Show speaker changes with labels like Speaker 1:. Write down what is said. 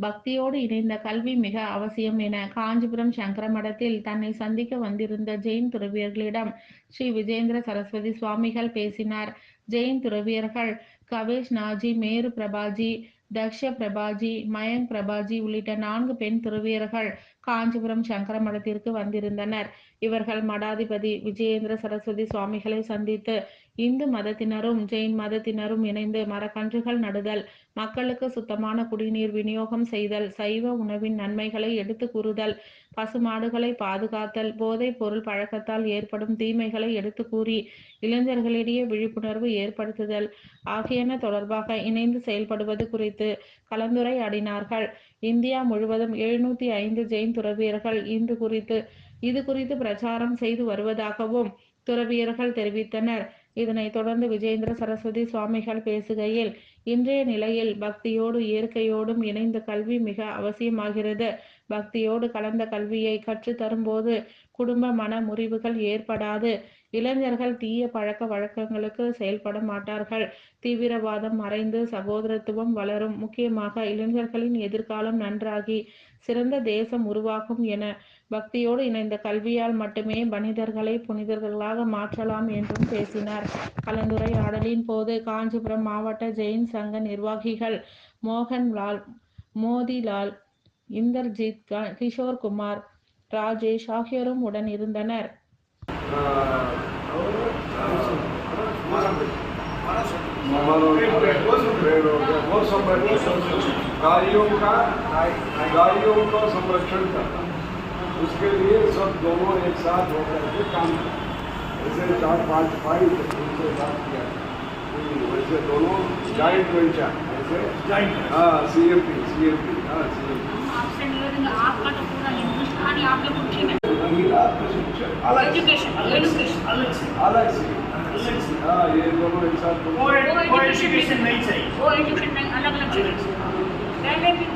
Speaker 1: பக்தியோடு இணைந்த கல்வி மிக அவசியம் என காஞ்சிபுரம் சங்கர மடத்தில் தன்னை சந்திக்க வந்திருந்த ஜெயின் துறவியர்களிடம் ஸ்ரீ விஜேந்திர சரஸ்வதி சுவாமிகள் பேசினார். ஜெயின் துறவியர்கள் கவேஷ் நாஜி மேரு பிரபாஜி தக்ஷ பிரபாஜி மயங்க் பிரபாஜி உள்ளிட்ட நான்கு பெண் துறவியர்கள் காஞ்சிபுரம் சங்கர மடத்திற்கு வந்திருந்தனர். இவர்கள் மடாதிபதி விஜயேந்திர சரஸ்வதி சுவாமிகளை சந்தித்து இந்து மதத்தினரும் ஜெயின் மதத்தினரும் இணைந்து மரக்கன்றுகள் நடுதல் மக்களுக்கு சுத்தமான குடிநீர் விநியோகம் செய்தல் சைவ உணவின் நன்மைகளை எடுத்து கூறுதல் பசுமாடுகளை பாதுகாத்தல் போதைப் பொருள் பழக்கத்தால் ஏற்படும் தீமைகளை எடுத்து கூறி இளைஞர்களிடையே விழிப்புணர்வு ஏற்படுத்துதல் ஆகியன தொடர்பாக இணைந்து செயல்படுவது குறித்து குறித்து கலந்துரையாடினார்கள். இந்தியா முழுவதும் எழுநூத்தி ஐந்து ஜெயின் துறவியர்கள் இந்து குறித்து இது குறித்து பிரச்சாரம் செய்து வருவதாகவும் துறவியர்கள் தெரிவித்தனர். இதனைத் தொடர்ந்து விஜேந்திர சரஸ்வதி சுவாமிகள் பேசுகையில் இன்றைய நிலையில் பக்தியோடு இயற்கையோடும் இணைந்த கல்வி மிக அவசியமாகிறது. பக்தியோடு கலந்த கல்வியை கற்றுத் தரும்போது குடும்ப மன முறிவுகள் ஏற்படாது. இளைஞர்கள் தீய பழக்க வழக்கங்களுக்கு செயல்பட மாட்டார்கள். தீவிரவாதம் மறைந்து சகோதரத்துவம் வளரும். முக்கியமாக இளைஞர்களின் எதிர்காலம் நன்றாகி சிறந்த தேசம் உருவாகும் என பக்தியோடு இணைந்த கல்வியால் மட்டுமே மனிதர்களை புனிதர்களாக மாற்றலாம் என்றும் பேசினார். கலந்துரையாடலின் போது காஞ்சிபுரம் மாவட்ட ஜெயின் சங்க நிர்வாகிகள் மோகன்லால் மோதிலால் இந்தர்ஜித் க- கிஷோர் குமார் ராஜேஷ் ஆகியோரும் உடன் இருந்தனர்
Speaker 2: गायों का गायों का संरक्षण करना उसके लिए सब दोनों एक साथ होकर के काम करते ऐसे चार पांच भाई उनसे बात किया हम्म, वैसे दोनों जॉइंट वेंचर ऐसे हाँ C M P C M P हाँ सी एम पी
Speaker 3: پرسینٹ جو ہے
Speaker 2: آپ کا تو پورا
Speaker 3: ہندوستان ہی
Speaker 4: آپ کے
Speaker 2: مٹھی میں
Speaker 4: ایجوکیشن ایجوکیشن
Speaker 2: الگ سے الگ سے ہاں
Speaker 4: یہ
Speaker 3: دونوں
Speaker 4: ایک
Speaker 3: ساتھ
Speaker 4: وہ ایجوکیشن نہیں
Speaker 3: چاہیے وہ ایجوکیشن الگ الگ چاہیے پہلے بھی